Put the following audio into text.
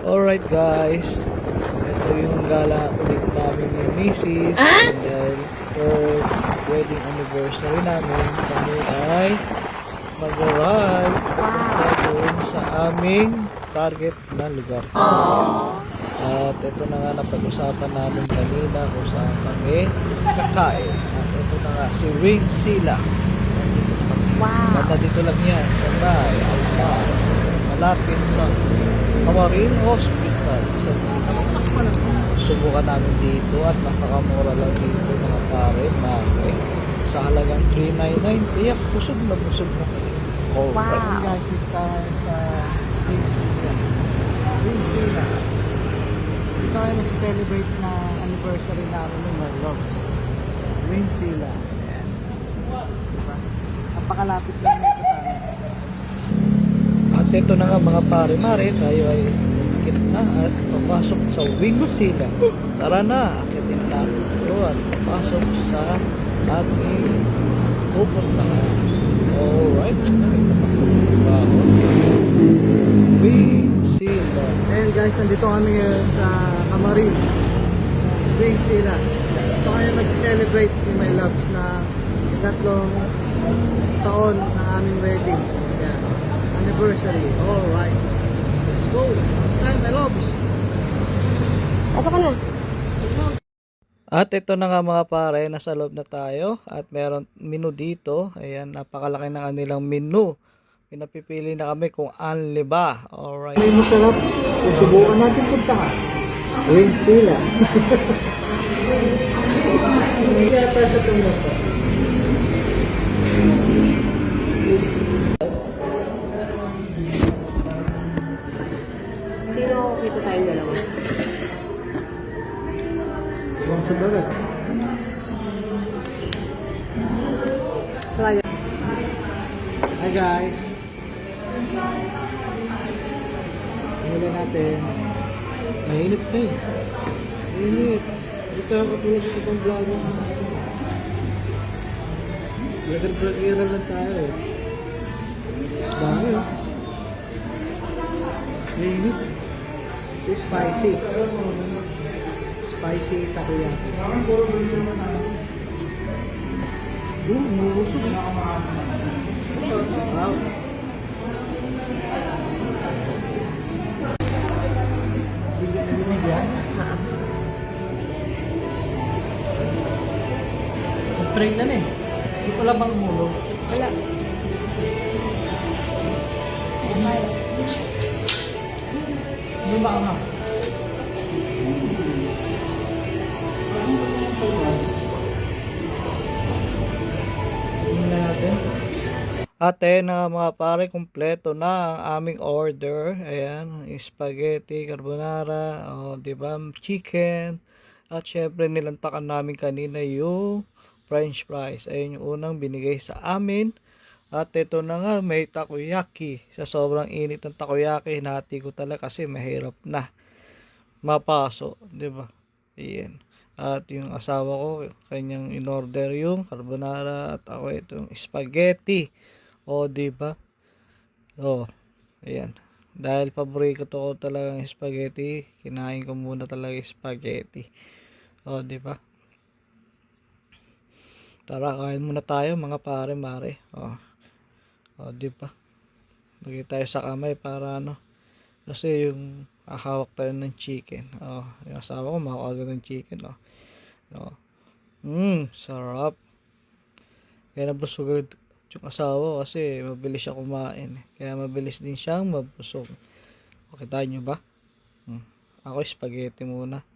Alright guys, ito yung gala ulit namin ni Mrs. And dahil third wedding anniversary namin, kami ay mag-arrive doon sa aming target na lugar. At ito na nga napag-usapan namin kanina kung saan kami kakain. At ito na nga si Wing Sila. Wow. At dito lang yan sa May, Alma, malapit sa Kamarin Hospital. Sa Subukan namin dito at napakamura lang dito mga pare, mare. Sa halagang 399, tiyak busog na busog na kayo. Oh, Wow. right, guys, dito sa. Wing Sila. Dito tayo nasa-celebrate na anniversary namin ng my love. Wing Sila. Ayan. Diba? Napakalapit lang nito sa amin. At ito na nga mga pare-mare, tayo ay kit na at papasok sa wing sila. Tara na, akitin natin ito at papasok sa ating pupuntahan. Alright, nakita pa ko Wing sila. Ayan guys, nandito kami ngayon sa Kamarin. Wing sila. Ito kami mag-celebrate with my loves na tatlong taon ng aming wedding. Anniversary. Alright. Let's go. Time, my loves. Pasok ka na. At ito na nga mga pare, nasa loob na tayo at meron menu dito. Ayan, napakalaki ng kanilang menu. Pinapipili na kami kung anli ba. Alright. May masarap. Kung subukan natin puntahan. Ring sila. Kaya tayo sa tulog dalawa. Ibang sa dagat. Try Hi guys. Huli natin. Mainit na eh. Mainit. Dito ako tulad sa itong vlog. Vlogger-vlogger lang tayo eh. Dami oh. Mainit. Spicy. Spicy takoyaki. Doon, musok eh. Wow. Bigyan na. Nag-pray na na eh. Hindi pala bang umulo? Wala. Hindi ba ano? natin. Ate na mga pare, kompleto na ang aming order. Ayan, spaghetti, carbonara, oh, di ba, chicken. At syempre nilantakan namin kanina yung french fries. Ayun yung unang binigay sa amin. At ito na nga, may takoyaki. Sa sobrang init ng takoyaki, hinati ko talaga kasi mahirap na mapaso. Di ba? Ayan. At yung asawa ko, kanyang in-order yung carbonara at ako itong spaghetti. O, di ba? O, ayan. Dahil paborito ko talaga ng spaghetti, kinain ko muna talaga spaghetti. O, di ba? Tara, kain muna tayo mga pare mare. O, o di ba? Lagay tayo sa kamay para ano. Kasi yung ahawak tayo ng chicken. Oh, yung asawa ko makakagad ng chicken. Oh. Oh. Mmm, sarap. Kaya nabusog yung asawa kasi mabilis siya kumain. Kaya mabilis din siyang mabusog. Okay tayo nyo ba? Hmm. Ako spaghetti muna.